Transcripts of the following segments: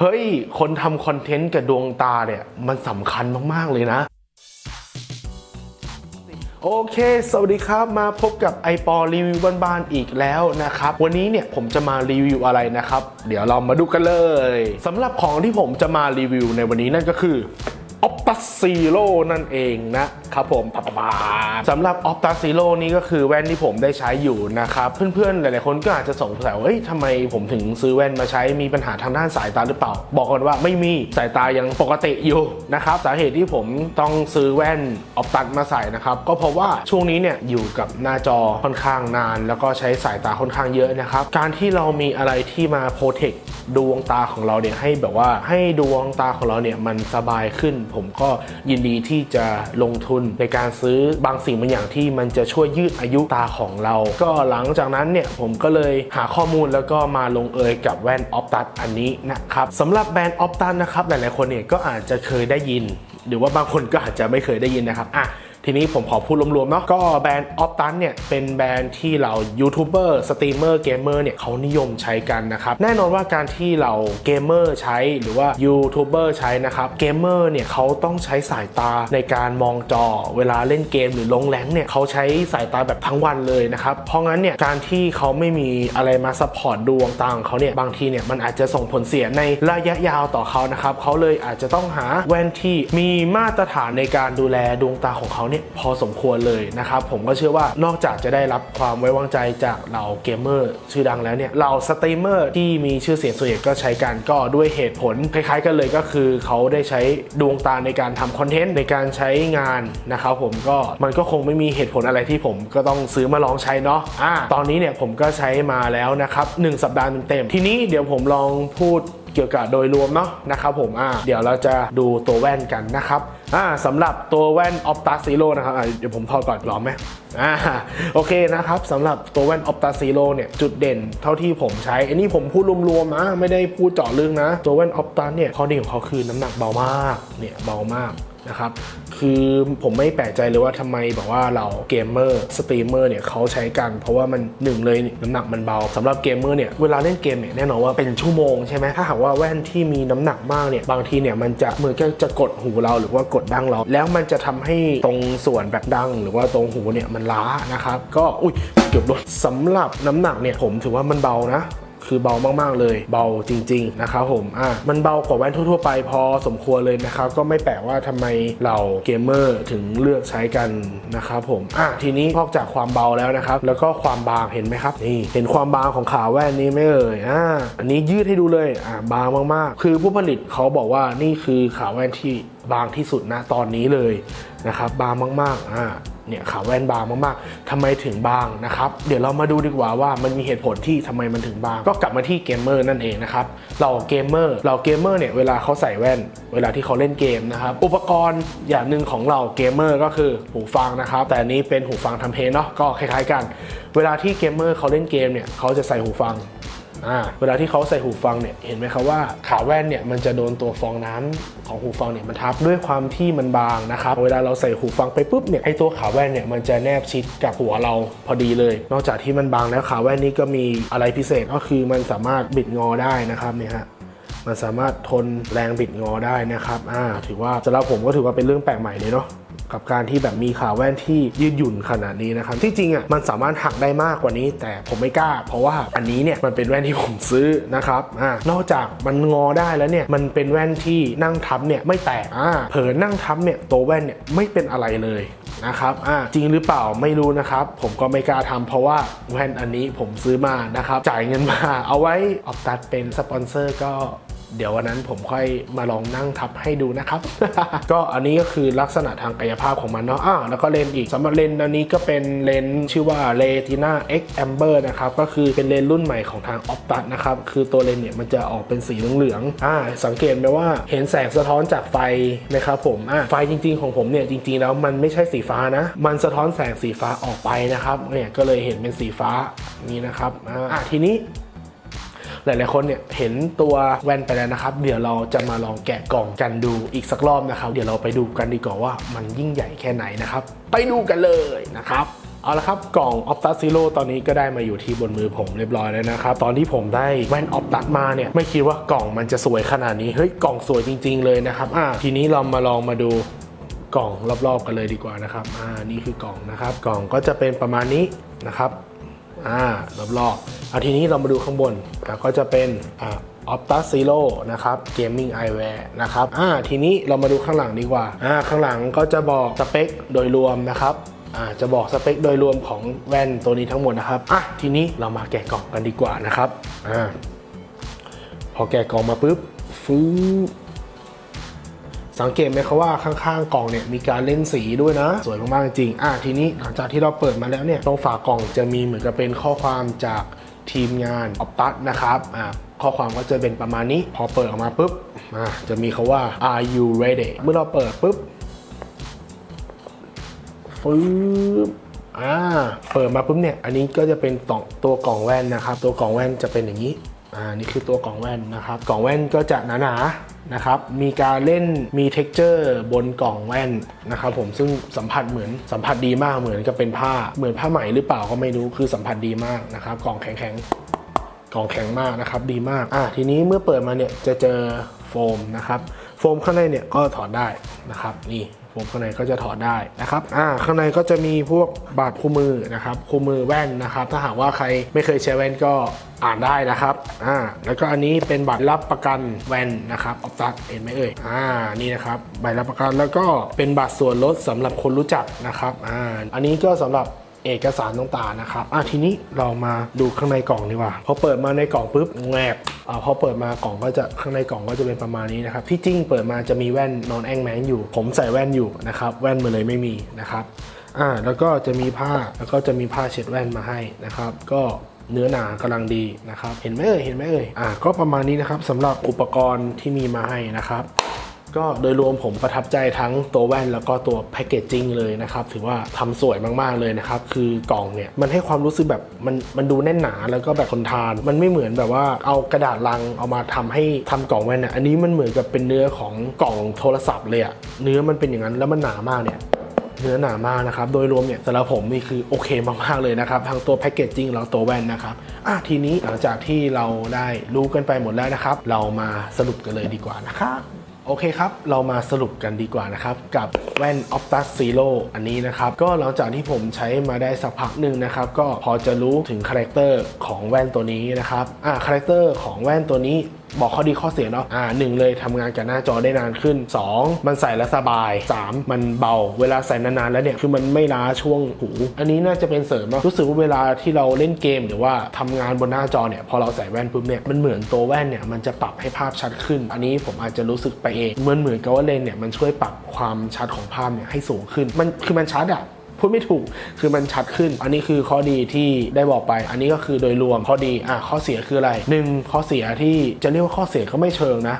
เฮ้ย คนทำคอนเทนต์กับดวงตาเนี่ย มันสำคัญมาก ๆ เลยนะ โอเค สวัสดีครับ มาพบกับไอปอรีวิวบ้าน ๆ อีกแล้วนะครับ วันนี้เนี่ยผมจะมารีวิวอะไรนะครับ เดี๋ยวเรามาดูกันเลยสำหรับของที่ผมจะมารีวิวในวันนี้นั่นก็คือ Optus Zero นั่นเองนะครับผมปะปะปาสำหรับ Optus Zero นี่ก็คือแว่นที่ผมได้ใช้อยู่นะครับ เพื่อนๆ หลายๆ คนก็อาจจะสงสัยว่าเฮ้ยทำไมผมถึงซื้อแว่นมาใช้มีปัญหาทางด้านสายตาหรือเปล่า บอกก่อนว่าไม่มีสายตายังปกติอยู่นะครับ สาเหตุที่ผมต้องซื้อแว่น Optus มาใส่นะครับ ก็เพราะว่าช่วงนี้เนี่ยอยู่กับหน้าจอค่อนข้างนาน แล้วก็ใช้สายตาค่อนข้างเยอะนะครับ การที่เรามีอะไรที่มาโปรเทคดวงตาของเราเนี่ยให้แบบว่าให้ดวงตาของเราเนี่ยมันสบายขึ้นผมก็ยินดีที่จะลงทุนในการซื้อบางสิ่งบางอย่างที่มันจะช่วยยืดอายุตาของเรา ก็หลังจากนั้นเนี่ยผมก็เลยหาข้อมูลแล้วก็มาลงเอยกับแว่นออฟตัสอันนี้นะครับสำหรับแบรนด์ออฟตัสนะครับหลายๆคนเนี่ยก็อาจจะเคยได้ยิน หรือว่าบางคนก็อาจจะไม่เคยได้ยินนะครับอะ ทีนี้ผมขอพูดรวมๆเนาะก็แบรนด์ออฟตันเนี่ยเป็นแบรนด์ที่เรายูทูบเบอร์สตรีมเมอร์เกมเมอร์เนี่ยเขานิยมใช้กันนะครับแน่นอนว่าการที่เราเกมเมอร์ใช้หรือว่ายูทูบเบอร์ใช้นะครับเกมเมอร์เนี่ยเขาต้องใช้สายตาในการมองจอ เวลาเล่นเกมหรือลงแรงเนี่ยเขาใช้สายตาแบบทั้งวันเลยนะครับเพราะงั้นเนี่ยการที่เขาไม่มีอะไรมาซัพพอร์ตดวงตาของเขาเนี่ยบางทีเนี่ยมันอาจจะส่งผลเสียในระยะยาวต่อเขานะครับเขาเลยอาจจะต้องหาแว่นที่มีมาตรฐานในการดูแลดวงตาของเขานี่พอสมควรเลยนะครับ ผมก็เชื่อว่านอกจากจะได้รับความไว้วางใจจากเหล่าเกมเมอร์ชื่อดังแล้วเนี่ยเหล่าสตรีมเมอร์ที่มีชื่อเสียงส่วนใหญ่ก็ใช้กันก็ด้วยเหตุผลคล้ายๆกันเลยก็คือเขาได้ใช้ดวงตาในการทำคอนเทนต์ในการใช้งานนะครับผมก็มันก็คงไม่มีเหตุผลอะไรที่ผมก็ต้องซื้อมาลองใช้เนาะอ่าตอนนี้เนี่ยผมก็ใช้มาแล้วนะครับหนึ่งสัปดาห์เต็มๆทีนี้เดี๋ยวผมลองพูดเกี่ยวกับโดยรวมเนาะนะครับผมอ่าเดี๋ยวเราจะดูตัวแว่นกันนะครับ อ่าสำหรับตัวแว่น Opta Zero นะครับเดี๋ยวผมถอดก่อนร้อมไหมอ่าโอเคนะครับสำหรับตัวแว่น Opta Zero เนี่ยจุดเด่นเท่าที่ผมใช้อันนี้ผมพูดรวมๆนะไม่ได้พูดเจาะลึกนะ ตัวแว่น Opta เนี่ยข้อดีของเขาคือน้ำหนักเบามากเนี่ยเบามาก นะครับ คือผมไม่แปลกใจเลยว่าทำไมแบบว่าเราเกมเมอร์สตรีมเมอร์เนี่ยเขาใช้กัน เพราะว่ามันหนึ่งเลยน้ำหนักมันเบาสำหรับเกมเมอร์เนี่ยเวลาเล่นเกมเนี่ยแน่นอนว่าเป็นชั่วโมงใช่ไหมถ้าหากว่าแว่นที่มีน้ำหนักมากเนี่ยบางทีเนี่ยมันจะมือกับจะกดหูเราหรือว่ากดดั้งเรา แล้วมันจะทำให้ตรงส่วนแบบดั้งหรือว่าตรงหูเนี่ยมันล้านะครับก็อุ้ยเกือบโดนสำหรับน้ำหนักเนี่ยผมถือว่ามันเบานะ คือเบามากๆเลย เบาจริง ๆ นะครับผมอะมันเบากว่าแว่นทั่วๆไปพอสมควรเลยนะครับก็ไม่แปลกว่าทำไมเราเกมเมอร์ถึงเลือกใช้กันนะครับผมอะทีนี้นอกจากความเบาแล้วนะครับ แล้วก็ความบางเห็นไหมครับนี่เห็นความบางของขาแว่นนี้ไหมเอ่ยอ่าอันนี้ยืดให้ดูเลยอ่าบางมากๆ คือผู้ผลิตเขาบอกว่านี่คือขาแว่นที่ บางที่สุดนะตอนนี้เลยนะครับบางมากๆอ่าเนี่ยขาแว่นบางมากๆทำไมถึงบางนะครับ เดี๋ยวเรามาดูดีกว่าว่ามันมีเหตุผลที่ทำไมมันถึงบาง ก็กลับมาที่เกมเมอร์นั่นเองนะครับ เราเกมเมอร์เราเกมเมอร์เนี่ยเวลาเขาใส่แว่น เวลาที่เขาเล่นเกมนะครับ อุปกรณ์อย่างหนึ่งของเราเกมเมอร์ก็คือหูฟังนะครับ แต่อันนี้เป็นหูฟังทำเพลงเนาะก็คล้ายๆกัน เวลาที่เกมเมอร์เขาเล่นเกมเนี่ยเขาจะใส่หูฟัง อ่าเวลาที่เขาใส่หูฟังเนี่ยเห็นไหมครับว่าขาแว่นเนี่ยมันจะโดนตัวฟองน้ำของหูฟังเนี่ยมันทับด้วยความที่มันบางนะครับเวลาเราใส่หูฟังไปปุ๊บเนี่ยไอตัวขาแว่นเนี่ยมันจะแนบชิดกับหัวเราพอดีเลย นอกจากที่มันบางแล้วขาแว่นนี้ก็มีอะไรพิเศษก็คือมันสามารถบิดงอได้นะครับเนี่ยฮะมันสามารถทนแรงบิดงอได้นะครับอ่าถือว่าสำหรับผมก็ถือว่าเป็นเรื่องแปลกใหม่เลยเนาะ กับการที่แบบมีขาแว่นที่ยืดหยุ่นขนาดนี้นะครับที่จริงอะมันสามารถหักได้มากกว่านี้ แต่ผมไม่กล้า เพราะว่าอันนี้เนี่ยมันเป็นแว่นที่ผมซื้อนะครับอ่านอกจากมันงอได้แล้วเนี่ยมันเป็นแว่นที่นั่งทับเนี่ยไม่แตกอ่าเผลอนั่งทับเนี่ยตัวแว่นเนี่ยไม่เป็นอะไรเลยนะครับอ่าจริงหรือเปล่าไม่รู้นะครับ ผมก็ไม่กล้าทำเพราะว่าแว่นอันนี้ผมซื้อมานะครับจ่ายเงินมาเอาไว้ออกตัดเป็นสปอนเซอร์ก็ เดี๋ยววันนั้นผมค่อยมาลองนั่งทับให้ดูนะครับ ก็อันนี้ก็คือลักษณะทางกายภาพของมันเนาะอ่าแล้วก็เลนส์อีกสำหรับเลนส์อันนี้ก็เป็นเลนส์ชื่อว่า Retina X Amber นะครับ ก็คือเป็นเลนส์รุ่นใหม่ของทาง Optus นะครับ คือตัวเลนส์เนี่ยมันจะออกเป็นสีเหลืองๆอ่าสังเกตไหมว่าเห็นแสงสะท้อนจากไฟนะครับผมอ่าไฟจริง ๆ ของผมเนี่ยจริง ๆ แล้วมันไม่ใช่สีฟ้านะ มันสะท้อนแสงสีฟ้าออกไปนะครับเนี่ยก็เลยเห็นเป็นสีฟ้านี่นะครับอ่าทีนี้ หลาย ๆ คนเนี่ยเห็นตัวแว่นไปแล้วนะครับ เดี๋ยวเราจะมาลองแกะกล่องกันดูอีกสักรอบนะครับ เดี๋ยวเราไปดูกันดีกว่าว่ามันยิ่งใหญ่แค่ไหนนะครับ ไปดูกันเลยนะครับเอาละครับกล่อง Optus Zero ตอนนี้ก็ได้มาอยู่ที่บนมือผมเรียบร้อยแล้วนะครับ ตอนที่ผมได้แว่น Optus มาเนี่ย ไม่คิดว่ากล่องมันจะสวยขนาดนี้ เฮ้ย กล่องสวยจริง ๆ เลยนะครับอ่าทีนี้เรามาลองมาดูกล่องรอบๆกันเลยดีกว่านะครับอ่านี่คือกล่องนะครับ กล่องก็จะเป็นประมาณนี้นะครับ อ่ารอบๆเอาทีนี้เรามาดูข้างบนอ่าก็จะเป็นอ่า Optus Zero นะครับ Gaming Eyewear นะครับอ่าทีนี้เรามาดูข้างหลังดีกว่าอ่าข้างหลังก็จะบอกสเปคโดยรวมนะครับอาจะบอกสเปคโดยรวมของแว่นตัวนี้ทั้งหมดนะครับ อะ ทีนี้เรามาแกะกล่องกันดีกว่านะครับ อ่า พอแกะกล่องมาปุ๊บฟื้ สังเกตไหมครับว่าข้างๆกล่องเนี่ยมีการเล่นสีด้วยนะ สวยมากๆจริงอะทีนี้หลังจากที่เราเปิดมาแล้วเนี่ยตรงฝากล่องจะมีเหมือนกับเป็นข้อความจากทีมงานออปตัสนะครับอะข้อความก็จะเป็นประมาณนี้ พอเปิดออกมาปุ๊บอะจะมีคาว่า are you ready เมื่อเราเปิดปุ๊บฟื้บอ่า เปิดมาปุ๊บเนี่ย อันนี้ก็จะเป็นตัวตัวกล่องแว่นนะครับ ตัวกล่องแว่นจะเป็นอย่างนี้ อ่านี่คือตัวกล่องแว่นนะครับ กล่องแว่นก็จะหนาๆนะครับ มีการเล่นมี t e x t อร์บนกล่องแว่นนะครับผมซึ่งสัมผัสเหมือนสัมผัสดีมากเหมือนกับเป็นผ้าเหมือนผ้าไหมหรือเปล่าก็ไม่รู้คือสัมผัสดีมากนะครับกล่องแข็งๆกล่องแข็งมากนะครับดีมากอะทีนี้เมื่อเปิดมาเนี่ยจะเจอโฟมนะครับโฟมข้างในเนี่ยก็ถอดได้นะครับนี่ วงข้างในก็จะถอดได้นะครับอ่าข้างในก็จะมีพวกบาดคู่มือนะครับคู่มือแว่นนะครับ ถ้าหากว่าใครไม่เคยใช้แว่นก็อ่านได้นะครับอ่าแล้วก็อันนี้เป็นบัตรรับประกันแว่นนะครับออฟตักเห็นไหมเอ่ยอ่านี่นะครับใบรับประกันแล้วก็เป็นบัตรส่วนลดสำหรับคนรู้จักนะครับอ่าอันนี้ก็สำหรับ เอกสารต่างๆนะครับอะทีนี้เรามาดูข้างในกล่องดีกว่า พอเปิดมาในกล่องปุ๊บแงบอ่าพอเปิดมากล่องก็จะข้างในกล่องก็จะเป็นประมาณนี้นะครับที่จริงเปิดมาจะมีแว่นนอนแองแมงอยู่ ผมใส่แว่นอยู่นะครับแว่นมาเลยไม่มีนะครับอ่าแล้วก็จะมีผ้าแล้วก็จะมีผ้าเช็ดแว่นมาให้นะครับ ก็เนื้อหนากำลังดีนะครับ เห็นไหมเอ่ยเห็นไหมเอ่ยอ่าก็ประมาณนี้นะครับสำหรับอุปกรณ์ที่มีมาให้นะครับ ก็โดยรวมผมประทับใจทั้งตัวแว่นแล้วก็ตัวแพคเกจจิ้งเลยนะครับถือว่าทำสวยมากๆเลยนะครับคือกล่องเนี่ยมันให้ความรู้สึกแบบมันมันดูแน่นหนาแล้วก็แบบทนทาน มันไม่เหมือนแบบว่าเอากระดาษลังเอามาทำให้ทำกล่องแว่นอะอันนี้มันเหมือนกับเป็นเนื้อของกล่องโทรศัพท์เลยอะเนื้อมันเป็นอย่างนั้นแล้วมันหนามากเนี่ยเนื้อหนามากนะครับ โดยรวมเนี่ยสำหรับผมนี่คือโอเคมาก ๆ เลยนะครับ ทั้งตัวแพคเกจจิ้งแล้วตัวแว่นนะครับอะทีนี้หลังจากที่เราได้รู้กันไปหมดแล้วนะครับ เรามาสรุปกันเลยดีกว่านะครับ โอเคครับ เรามาสรุปกันดีกว่านะครับ กับแว่น Optus Zero อันนี้นะครับ ก็หลังจากที่ผมใช้มาได้สักพักหนึ่งนะครับ ก็พอจะรู้ถึงคาแรคเตอร์ของแว่นตัวนี้นะครับ อ่าคาแรคเตอร์ของแว่นตัวนี้ บอกข้อดีข้อเสียเนาะอ่าหนึ่งเลยทำงานกับหน้าจอได้นานขึ้น 2 มันใส่แล้วสบาย 3 มันเบา เวลาใส่นานๆแล้วเนี่ยคือมันไม่ล้าช่วงหู อันนี้น่าจะเป็นเสริมเนาะรู้สึกว่าเวลาที่เราเล่นเกมหรือว่าทำงานบนหน้าจอเนี่ยพอเราใส่แว่นปุ๊บเนี่ยมันเหมือนตัวแว่นเนี่ยมันจะปรับให้ภาพชัดขึ้น อันนี้ผมอาจจะรู้สึกไปเองเหมือนเหมือนกับว่าเลนเนี่ยมันช่วยปรับความชัดของภาพเนี่ยให้สูงขึ้น มันคือมันชัดอะ พูดไม่ถูกคือมันชัดขึ้น อันนี้คือข้อดีที่ได้บอกไป อันนี้ก็คือโดยรวมข้อดีอะข้อเสียคืออะไรหนึ่งข้อเสียที่จะเรียกว่าข้อเสียก็ไม่เชิงนะ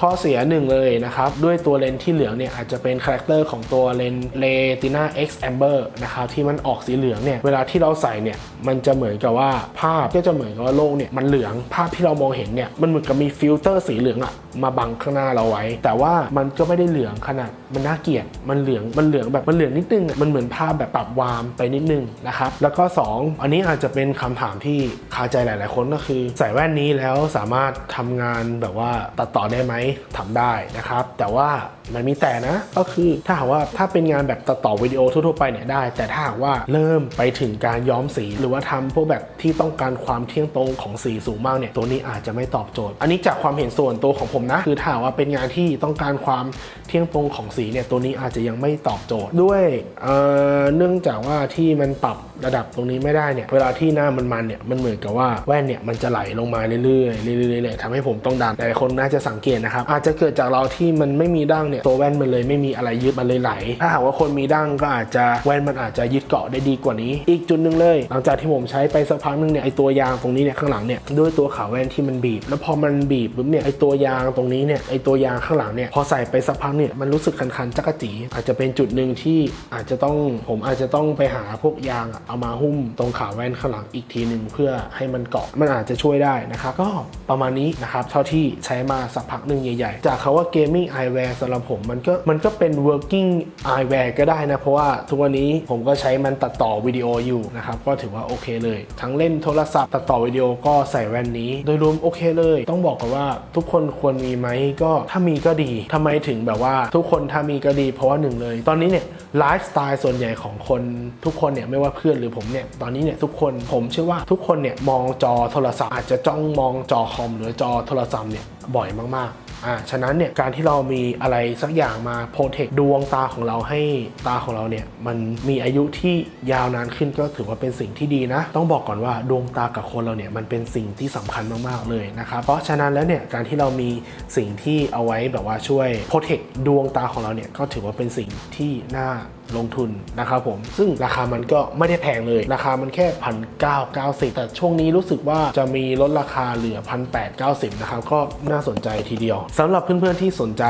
ข้อเสียหนึ่งเลยนะครับ ด้วยตัวเลนส์ที่เหลืองเนี่ยอาจจะเป็นคาแรคเตอร์ของตัวเลนส์ Retina X Amber นะครับที่มันออกสีเหลืองเนี่ยเวลาที่เราใส่เนี่ยมันจะเหมือนกับว่าภาพก็จะเหมือนกับว่าโลกเนี่ยมันเหลืองภาพที่เรามองเห็นเนี่ยมันเหมือนกับมีฟิลเตอร์สีเหลืองอะมาบังข้างหน้าเราไว้ แต่ว่ามันก็ไม่ได้เหลืองขนาดมันน่าเกลียดมันเหลืองมันเหลืองแบบมันเหลืองนิดนึงมันเหมือนภาพแบบปรับวามไปนิดนึงนะครับแล้วก็สองอันนี้อาจจะเป็นคำถามที่คาใจหลาย ๆ คนก็คือ ใส่แว่นนี้แล้วสามารถทำงานแบบว่าตัดต่อได้ไหมทำได้นะครับ แต่ว่า มันมีแต่นะ ก็คือถ้าหากว่าถ้าเป็นงานแบบตัดต่อวิดีโอทั่วๆไปเนี่ยได้ แต่ถ้าหากว่าเริ่มไปถึงการย้อมสี หรือว่าทำพวกแบบที่ต้องการความเที่ยงตรงของสีสูงมากเนี่ยตัวนี้อาจจะไม่ตอบโจทย์ อันนี้จากความเห็นส่วนตัวของผมนะ คือถ้าว่าเป็นงานที่ต้องการความเที่ยงตรงของสีเนี่ยตัวนี้อาจจะยังไม่ตอบโจทย์ด้วยเอ่อเนื่องจากว่าที่มันปรับระดับตรงนี้ไม่ได้เนี่ยเวลาที่หน้ามันมันเนี่ยมันเหมือนกับว่าแว่นเนี่ยมันจะไหลลงมาเรื่อยๆเรื่อยๆเรื่อยทำให้ผมต้องดันหลายคนน่าจะสังเกตนะครับอาจจะเกิดจากเราที่มันไม่มีดั้งเนี่ยตัวแว่นมันเลยไม่มีอะไรยึดมันเลยไหล ถ้าหากว่าคนมีดั้งก็อาจจะแว่นมันอาจจะยึดเกาะได้ดีกว่านี้ อีกจุดหนึ่งเลย หลังจากที่ผมใช้ไปสักพักหนึ่งเนี่ยไอตัวยางตรงนี้เนี่ยข้างหลังเนี่ยด้วยตัวขาแว่นที่มันบีบ แล้วพอมันบีบปุ๊บเนี่ยไอตัวยางตรงนี้เนี่ยไอตัวยางข้างหลังเนี่ยพอใส่ไปสักพักเนี่ยมันรู้สึกคันๆจักจีอาจจะเป็นจุดหนึ่งที่อาจจะต้องผมอาจจะต้องไปหาพวกยางเอามาหุ้มตรงขาแว่นข้างหลังอีกทีหนึ่งเพื่อให้มันเกาะมันอาจจะช่วยได้นะครับก็ประมาณนี้นะครับเท่าที่ใช้มาสักพักหนึ่งใหญ่จากคาว่า gaming eyewear สำหรับผมมันก็มันก็เป็น working eyewear ก็ได้นะ เพราะว่าทุกวันนี้ผมก็ใช้มันตัดต่อวิดีโออยู่นะครับ ก็ถือว่าโอเคเลย ทั้งเล่นโทรศัพท์ตัดต่อวิดีโอก็ใส่แว่นนี้ โดยรวมโอเคเลย ต้องบอกกันว่าทุกคนควรมีไหมก็ถ้ามีก็ดีทำไมถึงแบบว่าทุกคนถ้ามีก็ดี เพราะว่าหนึ่งเลย ตอนนี้เนี่ยไลฟ์สไตล์ส่วนใหญ่ของคนทุกคนเนี่ยไม่ว่าเพื่อนหรือผมเนี่ยตอนนี้เนี่ยทุกคนผมเชื่อว่าทุกคนเนี่ยมองจอโทรศัพท์อาจจะจ้องมองจอคอมหรือจอโทรศัพท์เนี่ยบ่อยมากๆ อ่าฉะนั้นเนี่ยการที่เรามีอะไรสักอย่างมาโปรเทคดวงตาของเราให้ตาของเราเนี่ยมันมีอายุที่ยาวนานขึ้นก็ถือว่าเป็นสิ่งที่ดีนะ ต้องบอกก่อนว่าดวงตากับคนเราเนี่ยมันเป็นสิ่งที่สำคัญมากๆเลยนะครับเพราะฉะนั้นแล้วเนี่ยการที่เรามีสิ่งที่เอาไว้แบบว่าช่วยโปรเทคดวงตาของเราเนี่ยก็ถือว่าเป็นสิ่งที่น่าลงทุนนะครับผม ซึ่งราคามันก็ไม่ได้แพงเลย ราคามันแค่พันเก้าเก้าสิบแต่ช่วงนี้รู้สึกว่าจะมีลดราคาเหลือพันแปดเก้าสิบนะครับ ก็น่าสนใจทีเดียวสำหรับเพื่อนๆที่สนใจ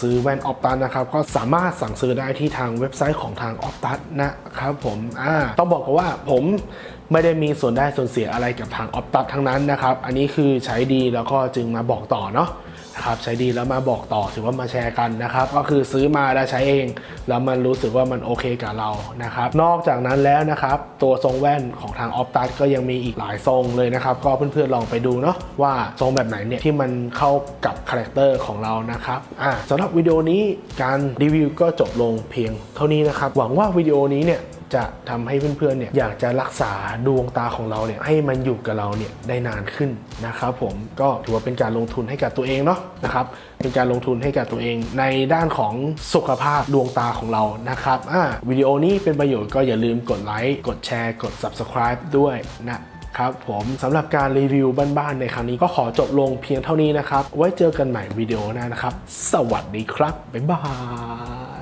ซื้อแว่นออ t ตันนะครับ ก็สามารถสั่งซื้อได้ที่ทางเว็บไซต์ของทางออ t ตันนะครับผมอ่าต้องบอกกันว่าผมไม่ได้มีส่วนได้ส่วนเสียอะไรกับทางออ t ตันทั้งนั้นนะครับ อันนี้คือใช้ดีแล้วก็จึงมาบอกต่อเนาะ นะครับใช้ดีแล้วมาบอกต่อถือว่ามาแชร์กันนะครับ ก็คือซื้อมาแล้วใช้เอง แล้วมันรู้สึกว่ามันโอเคกับเรานะครับ นอกจากนั้นแล้วนะครับ ตัวทรงแว่นของทางออฟตัสก็ยังมีอีกหลายทรงเลยนะครับ ก็เพื่อนๆลองไปดูเนาะว่าทรงแบบไหนเนี่ยที่มันเข้ากับคาแรคเตอร์ของเรานะครับอ่าสำหรับวิดีโอนี้การรีวิวก็จบลงเพียงเท่านี้นะครับหวังว่าวิดีโอนี้เนี่ย จะทำให้เพื่อนๆเนี่ยอยากจะรักษาดวงตาของเราเนี่ยให้มันอยู่กับเราเนี่ยได้นานขึ้นนะครับผมก็ถือว่าเป็นการลงทุนให้กับตัวเองเนาะนะครับเป็นการลงทุนให้กับตัวเอง ในด้านของสุขภาพดวงตาของเรานะครับอ่าวิดีโอนี้เป็นประโยชน์ก็อย่าลืมกดไลค์กดแชร์ กด subscribe ด้วยนะครับผมสำหรับการรีวิวบ้านๆในครั้งนี้ก็ขอจบลงเพียงเท่านี้นะครับ ไว้เจอกันใหม่วิดีโอหน้านะครับ สวัสดีครับ บ๊ายบาย